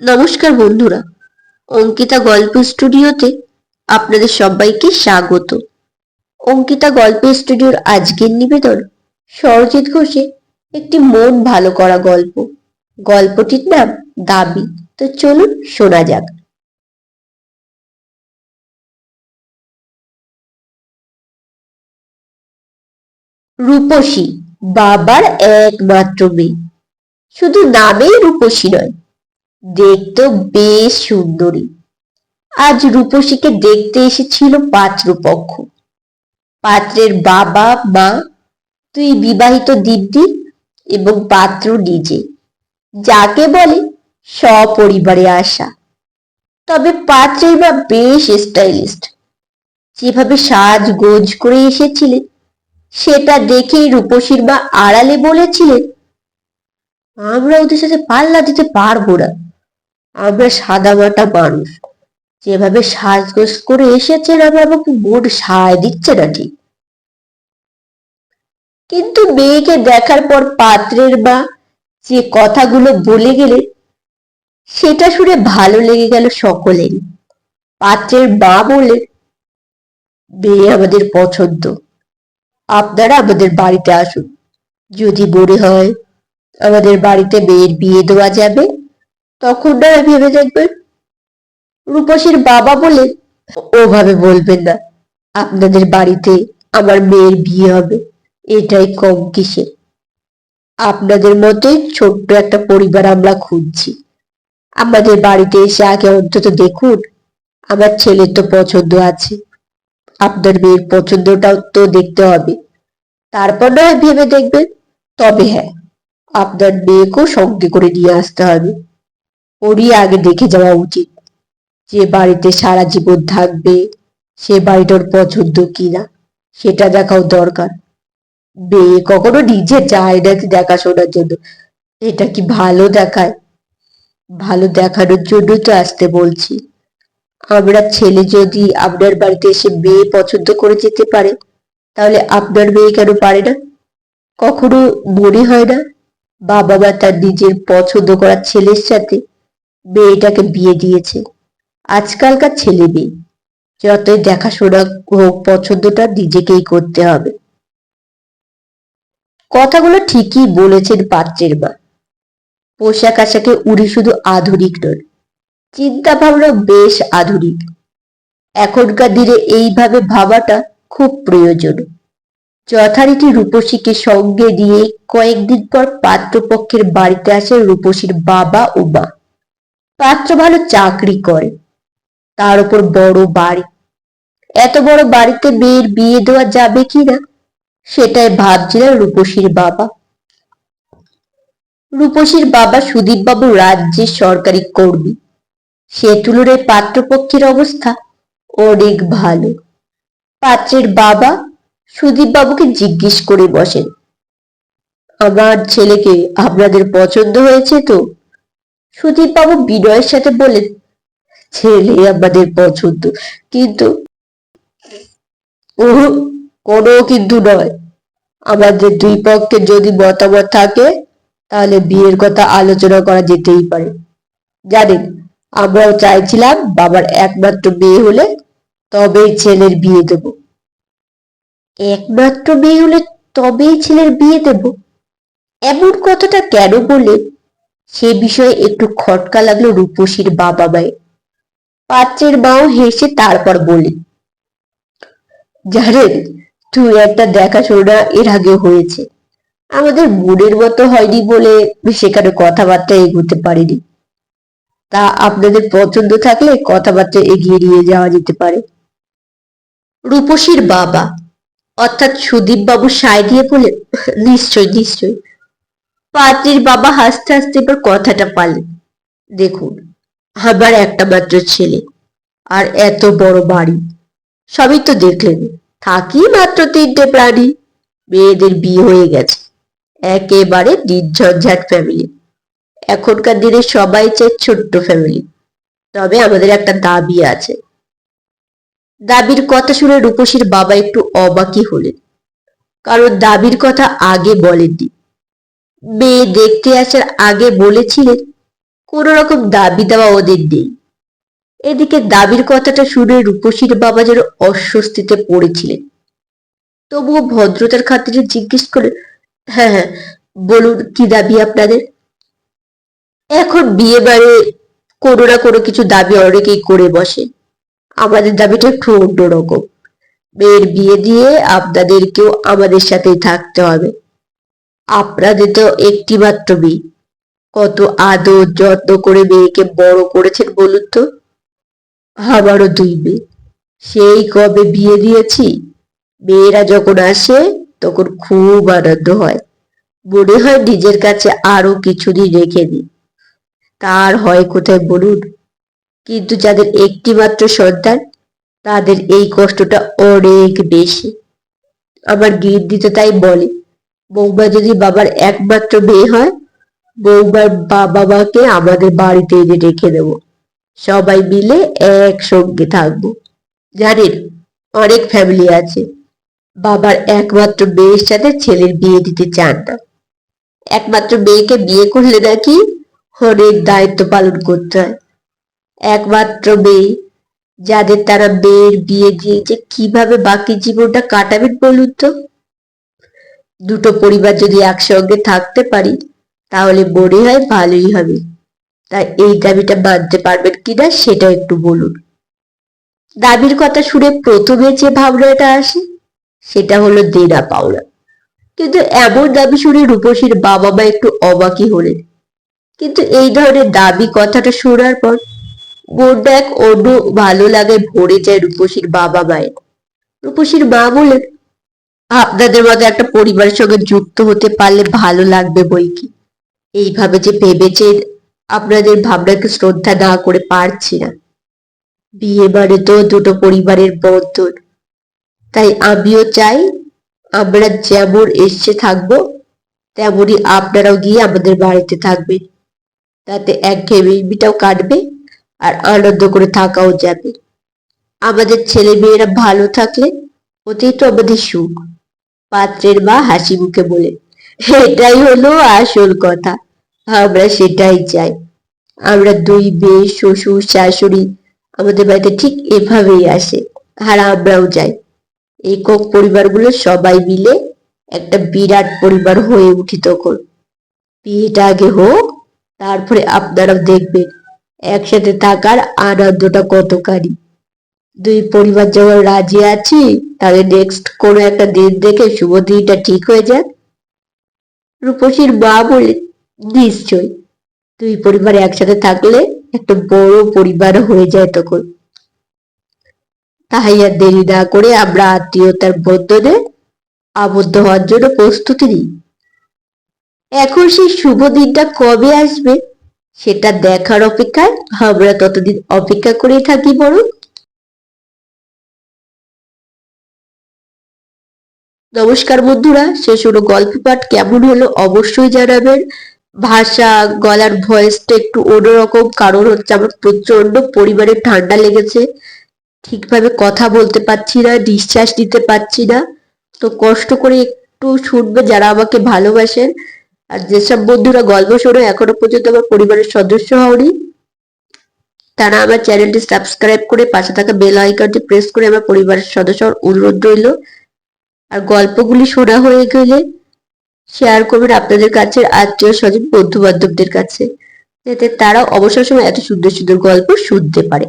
নমস্কার বন্ধুরা, অঙ্কিতা গল্প স্টুডিওতে আপনাদের সবাইকে স্বাগত। অঙ্কিতা গল্প স্টুডিওর আজকের নিবেদন সরজিৎ ঘোষে একটি মন ভালো করা গল্প। গল্পটির নাম দাবি। তো চলুন শোনা যাক। রূপসী, বাবার একমাত্র মেয়ে। শুধু নামেই রূপসী নয় দেখতেও বেশ সুন্দরী। আজ রূপসীকে দেখতে এসেছিল পাত্রপক্ষ। পাত্রের বাবা, মা, তুই বিবাহিত দিব্যি এবং পাত্র নিজে। যাকে বলে সপরিবারে আসা তবে পাত্রের বা বেশ স্টাইলিস্ট। যেভাবে সাজগোজ করে এসেছিলেন, সেটা দেখেই রূপসীর বা আড়ালে বলেছিলেন, আমরা ওদের সাথে পাল্লা দিতে পারব না। আমরা সাদা মাটা মানুষ যেভাবে সাজগোজ করে এসেছেন আমরা আমাকে বোর্ড সায় দিচ্ছে না ঠিক? কিন্তু মেয়েকে দেখার পর পাত্রের মা যে কথাগুলো বলে গেলে, সেটা শুনে ভালো লেগে গেল সকলেরই পাত্রের মা বললেন মেয়ে আমাদের পছন্দ। আপনারা আমাদের বাড়িতে আসুন। যদি মনে হয় আমাদের বাড়িতে মেয়ের বিয়ে দেওয়া যাবে তখন না ভেবে দেখবেন রূপসীর বাবা বলে ওভাবে বলবেন না। আপনাদের বাড়িতে আমার মেয়ের বিয়ে হবে, এটাই কম কিসের আপনাদের মতে ছোট্ট একটা পরিবার আমরা খুঁজছি। আমাদের বাড়িতে এসে আগে অন্তত দেখুন, আমার ছেলের তো পছন্দ আছে। আপনার মেয়ের পছন্দটাও তো দেখতে হবে। তারপর নয় ভেবে দেখবেন তবে হ্যাঁ আপনার মেয়েকেও সঙ্গে করে নিয়ে আসতে হবে। ওরই আগে দেখে যাওয়া উচিত যে বাড়িতে সারা জীবন থাকবে, সে বাড়িটার পছন্দ কিনা, সেটা দেখাও দরকার। মেয়ে কখনো নিজে যায় নাকি দেখাশোনার জন্য, এটা কি ভালো দেখায়? ভালো দেখানোর জন্য তো আসতে বলছি। আমরা ছেলে যদি আপনার বাড়িতে এসে মেয়ে পছন্দ করে যেতে পারে, তাহলে আপনার মেয়ে কেন পারে না? কখনো মনে হয় না? বাবা মা তার নিজের পছন্দ করা ছেলের সাথে মেয়েটাকে বিয়ে দিয়েছে। আজকালকার ছেলে মেয়ে, যতই দেখাশোনা হোক, পছন্দটা নিজেকেই করতে হবে। কথাগুলো ঠিকই বলেছেন পাত্রের মা। পোশাক আশাকে উনি শুধু আধুনিক নন চিন্তা ভাবনা বেশ আধুনিক। এখনকার দিনে এইভাবে ভাবাটা খুব প্রয়োজন। যথারীতি রূপসীকে সঙ্গে নিয়ে কয়েকদিন পর পাত্রপক্ষের বাড়িতে আসে রূপসীর বাবা ও মা। পাত্র ভালো চাকরি করে। তার উপর বড় বাড়ি। এত বড় বাড়িতে মেয়ের বিয়ে দেওয়া যাবে কিনা, সেটাই ভাবছিলেন রূপসীর বাবা। রূপসীর বাবা সুদীপবাবু রাজ্যের সরকারি কর্মী। সে তুলনায় পাত্রপক্ষের অবস্থা অনেক ভালো। পাত্রের বাবা সুদীপবাবুকে জিজ্ঞেস করে বসেন, আমার ছেলেকে আপনাদের পছন্দ হয়েছে তো? সুদীপবাবু বিনয়ের সাথে বলেন ছেলে আমাদের পছন্দ, কিন্তু কোনো কিন্তু নয়। আমাদের দুই পক্ষের যদি মতামত থাকে, তাহলে বিয়ের কথা আলোচনা করা যেতেই পারে। জানেন, আমরাও চাইছিলাম বাবার একমাত্র মেয়ে হলে তবেই ছেলের বিয়ে দেব। একমাত্র মেয়ে হলে তবেই ছেলের বিয়ে দেব? এমন কথাটা কেন বললেন? সে বিষয়ে একটু খটকা লাগল রূপসীর বাবা মায়ের। পাত্রের মাও হেসে তারপর বললেন জানেন, তুই একটা দেখাশোনা এর আগে হয়েছে। আমাদের মনের মতো হয়নি বলে সেখানে কথাবার্তা এগোতে পারিনি। তা আপনাদের পছন্দ থাকলে কথাবার্তা এগিয়ে নিয়ে যাওয়া যেতে পারে। রূপসীর বাবা, অর্থাৎ সুদীপ বাবু সায় দিয়ে বলে, নিশ্চয় নিশ্চয়। পাত্রীর বাবা হাসতে হাসতে এবার কথাটা পারলেন দেখুন আমার একটা মাত্র ছেলে আর এত বড় বাড়ি। সবই তো দেখলেন, থাকি মাত্র তিনটে প্রাণী। মেয়েদের বিয়ে হয়ে গেছে, একেবারে নির্ঝঞ্ঝাট ফ্যামিলি এখনকার দিনে সবাই চায় ছোট্ট ফ্যামিলি তবে আমাদের একটা দাবি আছে। দাবির কথা শুনে রূপসীর বাবা একটু অবাকি হলেন। কারণ দাবির কথা আগে বলেননি। মেয়ে দেখতে আসার আগে বলেছিলেন, কোনো রকম দাবি দেওয়া ওদের নেই। এদিকে দাবির কথাটা শুনে রূপসীর বাবা যেন অস্বস্তিতে পড়েছিলেন। তবুও ভদ্রতার খাতিরে জিজ্ঞেস করে হ্যাঁ হ্যাঁ বলুন কি দাবি আপনাদের? এখন বিয়ে বাড়ি কোনো না কোনো কিছু দাবি অনেকেই করে বসে। আমাদের দাবিটা একটু অন্যরকম। মেয়ের বিয়ে দিয়ে আপনাদেরকেও আমাদের সাথেই থাকতে হবে। আপনাদের তো একটি মাত্র মেয়ে। কত আদর যত্ন করে মেয়েকে বড় করেছেন বলুন তো? আমারও দুই মেয়ে। সেই কবে বিয়ে দিয়েছি? মেয়েরা যখন আসে, তখন খুব আনন্দ হয়। মনে হয় নিজের কাছে আরও কিছুদিন রেখে দিই। তার হয় কোথায় বলুন? কিন্তু যাদের একটি মাত্র সন্তান, তাদের এই কষ্টটা অনেক বেশি। আমার গির্দি তো তাই বলে বৌমা যদি বাবার একমাত্র মেয়ে হয় বৌমার বাবা মাকে আমাদের বাড়িতে এনে রেখে দেবো। সবাই মিলে একসঙ্গে থাকব। জানেন অনেক ফ্যামিলি আছে। বাবার একমাত্র মেয়ের সাথে ছেলের বিয়ে দিতে চান না। একমাত্র মেয়েকে বিয়ে করলে নাকি অনেক দায়িত্ব পালন করতে হয়। একমাত্র মেয়ে, যাদের তারা মেয়ের বিয়ে দিয়ে যে কীভাবে বাকি জীবনটা কাটাবেন বলুন তো? দুটো পরিবার যদি একসঙ্গে থাকতে পারি, তাহলে মনে হয়, ভালোই হবে। তাই এই দাবিটা মানতে পারবেন কিনা, সেটা একটু বলুন। দাবির কথা শুনে প্রথমে যে ভাবনাটা আসে, সেটা হলো দেনা পাওনা। কিন্তু এমন দাবি শুনে রূপসীর বাবা মা একটু অবাকই হলেন। কিন্তু এই ধরনের দাবি কথাটা শোনার পর মনটা এক অন্য ভালো লাগে ভরে যায় রূপসীর বাবা মায়ের রূপসীর মা বলেন আপনাদের মতো একটা পরিবারের সঙ্গে যুক্ত হতে পারলে ভালো লাগবে বই কি? এইভাবে যে ভেবেছেন আপনাদের ভাবনাকে শ্রদ্ধা না করে পারছি না। বিয়ে মানে তো দুটো পরিবারের বন্ধন। তাই আমিও চাই, আমরা যেমন এসছে থাকব তেমনই আপনারাও গিয়ে আমাদের বাড়িতে থাকবেন। তাতে এক ঘেমিটাও কাটবে আর আনন্দ করে থাকাও যাবে। আমাদের ছেলে মেয়েরা ভালো থাকলে, ওতেই তো আমাদের সুখ। পাত্রের মা হাসি মুখে বলে, এটাই হলো আসল কথা, আমরা সেটাই চাই। আমরা দুই মেয়ে, শ্বশুর, শাশুড়ি, আমাদের বাড়িতে ঠিক এভাবেই আসে আর আমরাও যাই। একক পরিবারগুলো সবাই মিলে একটা বিরাট পরিবার হয়ে উঠি তখন। বিয়েটা আগে হোক, তারপরে আপনারাও দেখবেন, একসাথে থাকার আনন্দটা কতখানি। দুই পরিবার যখন রাজি আছি, তাহলে নেক্সট কোনো একটা দিন দেখে শুভ দিনটা ঠিক হয়ে যাক। রূপসীর মা বলে নিশ্চয় দুই পরিবার একসাথে থাকলে একটা বড় পরিবার হয়ে যায় তখন। তাই আর দেরি না করে আমরা আত্মীয়তার বন্ধনে আবদ্ধ হওয়ার জন্য প্রস্তুতি নিই। এখন সেই শুভ দিনটা কবে আসবে, সেটা দেখার অপেক্ষায় আমরা ততদিন অপেক্ষা করেই থাকি বরং নমস্কার বন্ধুরা শেষ হলো গল্প পাঠ। কেমন হলো অবশ্যই জানাবেন। ভাষা, গলার ভয়েসটা একটু অন্যরকম, কারণ হচ্ছে আমার প্রচণ্ড পরিমাণে ঠান্ডা লেগেছে। ঠিকভাবে কথা বলতে পারছি না, নিঃশ্বাস নিতে পারছি না। তো কষ্ট করে একটু শুনবে যারা আমাকে ভালোবাসেন। আর যেসব বন্ধুরা গল্প শোনো, এখনও পর্যন্ত আমার পরিবারের সদস্য হওনি, তারা আমার চ্যানেলটি সাবস্ক্রাইব করে পাশে থাকা বেল আইকনটি প্রেস করে আমার পরিবারের সদস্য অনুরোধ রইল। আর গল্পগুলি শোনা হয়ে গেলে শেয়ার করবেন আপনাদের কাছে আত্মীয় স্বজন বন্ধু বান্ধবদের কাছে, যাতে তারা অবসর সময় এত সুন্দর সুন্দর গল্প শুনতে পারে।